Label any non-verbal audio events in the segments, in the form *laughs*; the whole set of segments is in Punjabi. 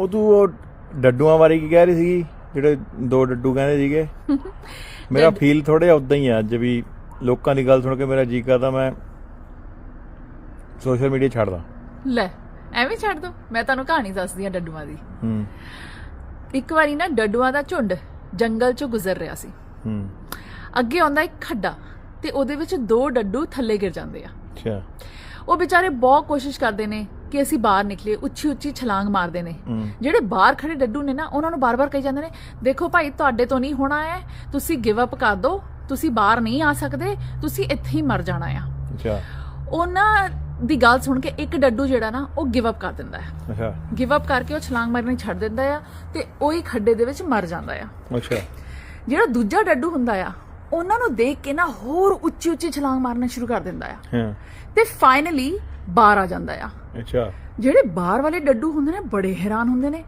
ਉਹ ਤੂੰ ਉਹ ਡੱਡੂਆਂ ਬਾਰੇ ਕੀ ਕਹਿ ਰਹੀ ਸੀਗੀ? ਜਿਹੜੇ ਦੋ ਡੱਡੂ ਕਹਿੰਦੇ ਸੀਗੇ? *laughs* ਮੇਰਾ ਫੀਲ ਥੋੜਾ ਉਦਾਂ ਹੀ ਆ ਅੱਜ ਵੀ ਲੋਕਾਂ ਦੀ ਗੱਲ ਸੁਣ ਕੇ ਮੇਰਾ ਜੀ ਕਰਦਾ ਮੈਂ ਸੋਸ਼ਲ ਮੀਡੀਆ ਛੱਡਦਾ। ਲੈ ਐਵੇਂ ਛੱਡ ਦੋ ਮੈਂ ਤੁਹਾਨੂੰ ਕਹਾਣੀ ਦੱਸਦੀ ਆ ਡੱਡੂਆਂ ਦੀ। ਹੂੰ। ਇੱਕ ਵਾਰੀ ਨਾ ਡੱਡੂਆਂ ਦਾ ਝੁੰਡ ਜੰਗਲ ਚੋਂ ਗੁਜ਼ਰ ਰਿਹਾ ਸੀ। ਹੂੰ। ਅੱਗੇ ਆਉਂਦਾ ਇੱਕ ਖੱਡਾ ਤੇ ਉਹਦੇ ਵਿੱਚ ਦੋ ਡੱਡੂ ਥੱਲੇ ਗਿਰ ਜਾਂਦੇ ਆ। ਅੱਛਾ। ਉਹ ਵਿਚਾਰੇ ਬਹੁਤ ਕੋਸ਼ਿਸ਼ ਕਰਦੇ ਨੇ ਕਿ ਅਸੀਂ ਬਾਹਰ ਨਿਕਲੀਏ ਉੱਚੀ ਉੱਚੀ ਛਲਾਂਗ ਮਾਰਦੇ ਨੇ। ਹੂੰ। ਜਿਹੜੇ ਬਾਹਰ ਖੜੇ ਡੱਡੂ ਨੇ ਨਾ ਉਹਨਾਂ ਨੂੰ ਬਾਰ-ਬਾਰ ਕਹੀ ਜਾਂਦੇ ਨੇ ਦੇਖੋ ਭਾਈ ਤੁਹਾਡੇ ਤੋਂ ਨਹੀਂ ਹੋਣਾ ਹੈ ਤੁਸੀਂ ਗਿਵ ਅਪ ਕਰ ਦਿਓ ਤੁਸੀਂ ਬਾਹਰ ਨਹੀਂ ਆ ਸਕਦੇ ਤੁਸੀਂ ਇੱਥੇ ਹੀ ਮਰ ਜਾਣਾ ਆ। ਅੱਛਾ। ਉਹਨਾਂ ਦੀ ਗੱਲ ਸੁਣ ਕੇ ਇੱਕ ਡੱਡੂ ਜਿਹੜਾ ਨਾ ਉਹ ਗਿਵ ਅਪ ਕਰ ਦਿੰਦਾ ਹੈ। ਅੱਛਾ। ਗਿਵ ਅਪ ਕਰਕੇ ਉਹ ਛਲਾਂਗ ਮਾਰਨੀ ਛੱਡ ਦਿੰਦਾ ਆ ਤੇ ਉਹੀ ਖੱਡੇ ਦੇ ਵਿੱਚ ਮਰ ਜਾਂਦਾ ਆ। ਅੱਛਾ। ਜਿਹੜਾ ਦੂਜਾ ਡੱਡੂ ਹੁੰਦਾ ਆ ਉਹਨਾਂ ਨੂੰ ਦੇਖ ਕੇ ਨਾ ਹੋਰ ਉੱਚੀ ਉੱਚੀ ਛਲਾਂਗ ਮਾਰਨਾ ਸ਼ੁਰੂ ਕਰ ਦਿੰਦਾ ਆ। ਹਾਂ। ਤੇ ਫਾਈਨਲੀ ਬਾਹਰ ਆ ਜਾਂਦਾ ਆ। ਅੱਛਾ। ਜਿਹੜੇ ਬਾਹਰ ਵਾਲੇ ਡੱਡੂ ਹੁੰਦੇ ਨੇ ਬੜੇ ਹੈਰਾਨ ਹੁੰਦੇ ਨੇ।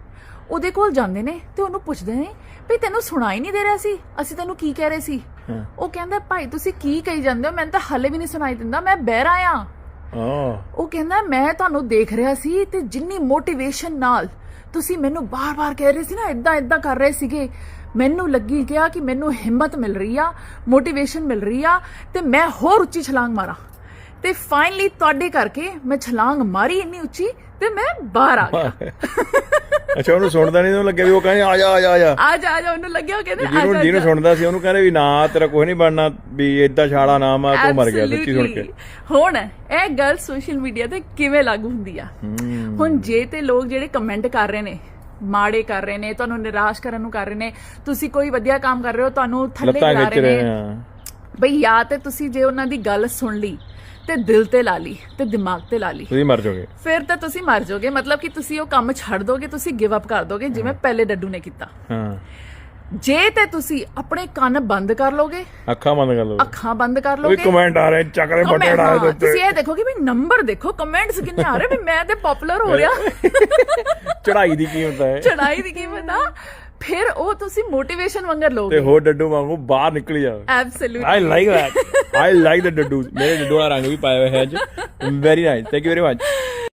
ਉਹਦੇ ਕੋਲ ਜਾਂਦੇ ਨੇ ਤੇ ਉਹਨੂੰ ਪੁੱਛਦੇ ਨੇ ਵੀ ਤੈਨੂੰ ਸੁਣਾਈ ਨਹੀਂ ਦੇ ਰਿਹਾ ਸੀ? ਅਸੀਂ ਤੈਨੂੰ ਕੀ ਕਹਿ ਰਹੇ ਸੀ? ਉਹ ਕਹਿੰਦਾ ਭਾਈ ਤੁਸੀਂ ਕੀ ਕਹੀ ਜਾਂਦੇ ਹੋ? ਮੈਨੂੰ ਤਾਂ ਹਲੇ ਵੀ ਨਹੀਂ ਸੁਣਾਈ ਦਿੰਦਾ। ਮੈਂ ਬਹਿਰਾ ਆ। ਉਹ ਕਹਿੰਦਾ ਮੈਂ ਤੁਹਾਨੂੰ ਦੇਖ ਰਿਹਾ ਸੀ ਤੇ ਜਿੰਨੀ ਮੋਟੀਵੇਸ਼ਨ ਨਾਲ ਤੁਸੀਂ ਮੈਨੂੰ ਬਾਰ-ਬਾਰ ਕਹਿ ਰਹੇ ਸੀ ਨਾ ਇਦਾਂ ਇਦਾਂ ਕਰ ਰਹੇ ਸੀਗੇ। ਮੈਨੂੰ ਲੱਗੀ ਗਿਆ ਕਿ ਮੈਨੂੰ ਹਿੰਮਤ ਮਿਲ ਰਹੀ ਆ ਮੋਟੀਵੇਸ਼ਨ ਮਿਲ ਰਹੀ ਆ ਤੇ ਮੈਂ ਹੋਰ ਉੱਚੀ ਛਲਾਂਗ ਮਾਰਾਂ। ਤੇ ਫਾਈਨਲੀ ਤੁਹਾਡੇ ਕਰਕੇ ਮੈਂ ਛਲਾਂਗ ਮਾਰੀ ਇੰਨੀ ਉੱਚੀ ਤੇ ਮੈਂ ਬਾਹਰ ਆ ਗਿਆ। ਅੱਛਾ ਉਹਨੂੰ ਸੁਣਦਾ ਨਹੀਂ ਉਹਨੂੰ ਲੱਗਿਆ ਵੀ ਉਹ ਕਹਿੰਦੇ ਆ ਜਾ ਆ ਜਾ ਆ ਜਾ। ਆ ਜਾ ਆ ਜਾ ਉਹਨੂੰ ਲੱਗਿਆ ਉਹ ਕਹਿੰਦੇ ਆ ਜਿਹਨੂੰ ਜਾ, ਜਿਹਨੂੰ ਆ ਜਾ। ਸੁਣਦਾ ਸੀ ਉਹਨੂੰ ਕਹਿੰਦੇ ਵੀ ਨਾ ਤੇਰਾ ਕੁਝ ਨਹੀਂ ਬਣਨਾ ਵੀ ਏਦਾਂ ਛਾਲਾ ਨਾ ਮਾਰ ਤੂੰ ਮਰ ਗਿਆ ਸੱਚੀ ਸੁਣ ਕੇ. ਹੁਣ ਇਹ ਗੱਲ ਸੋਸ਼ਲ ਮੀਡੀਆ ਤੇ ਕਿਵੇਂ ਲਾਗੂ ਹੁੰਦੀ ਆ? ਹੁਣ ਜੇ ਤੇ ਲੋਕ ਜਿਹੜੇ ਕਮੈਂਟ ਕਰ ਰਹੇ ਨੇ ਮਾੜੇ ਕਰ ਰਹੇ ਨੇ ਤੁਹਾਨੂੰ ਨਿਰਾਸ਼ ਕਰਨ ਨੂੰ ਕਰ ਰਹੇ ਨੇ ਤੁਸੀਂ ਕੋਈ ਵਧੀਆ ਕੰਮ ਕਰ ਰਹੇ ਹੋ ਤੁਹਾਨੂੰ ਥੱਲੇ ਖਿੱਚ ਰਹੇ ਨੇ ਬਈ ਜਾਂ ਤੇ ਤੁਸੀਂ ਜੇ ਉਹਨਾਂ ਦੀ ਗੱਲ ਸੁਣ ਲਈ ਤੇ ਦਿਲ ਤੇ ਲਾ ਲਈ ਤੇ ਦਿਮਾਗ ਤੇ ਲਾ ਲਈ। ਤੁਸੀਂ ਮਰ ਜਾਓਗੇ। ਫਿਰ ਤਾਂ ਤੁਸੀਂ ਮਰ ਜਾਓਗੇ ਮਤਲਬ ਕਿ ਤੁਸੀਂ ਉਹ ਕੰਮ ਛੱਡ ਦੋਗੇ ਤੁਸੀਂ ਗਿਵ ਅਪ ਕਰ ਦੋਗੇ ਜਿਵੇਂ ਪਹਿਲੇ ਡੱਡੂ ਨੇ ਕੀਤਾ। ਹਾਂ। ਜੇ ਤੇ ਤੁਸੀਂ ਆਪਣੇ ਕੰਨ ਬੰਦ ਕਰ ਲੋਗੇ ਅੱਖਾਂ ਬੰਦ ਕਰ ਲਓ ਅੱਖਾਂ ਬੰਦ ਕਰ ਵੀ ਲੋਗੇ। ਕਮੈਂਟ ਆ ਰਹੇ ਚੱਕਰੇ ਉਹ ਫਟੇ ਮੈਂ- ਡਾ ਹਾਂ, ਦੇ ਤੁਸੀਂ ਇਹ ਦੇਖੋ ਕਿ ਵੀ ਨੰਬਰ ਦੇਖੋ ਕਮੈਂਟਸ ਕਿੰਨੇ ਆ ਰਹੇ ਵੀ ਮੈਂ ਤੇ ਪਪੂਲਰ ਹੋ ਰਿਹਾ। *laughs* ਚੜਾਈ ਦੀ ਕੀਮਤ ਹੈ। ਚੜਾਈ ਦੀ ਕੀਮਤ ਆ। ਫਿਰ ਉਹ ਤੁਸੀਂ ਮੋਟੀਵੇਸ਼ਨ ਵਾਂਗਰ ਤੇ ਲੋਗੇ ਹੋਰ ਡੱਡੂ ਵਾਂਗੂ ਬਾਹਰ ਨਿਕਲ ਜਾਓ। Absolute I like that I like the ਡੱਡੂ। ਮੇਰੇ ਡੱਡੂ ਦਾ ਰੰਗ ਵੀ ਪਾਇਆ ਹੋਇਆ ਹੈ ਅੱਜ। Very nice thank you very much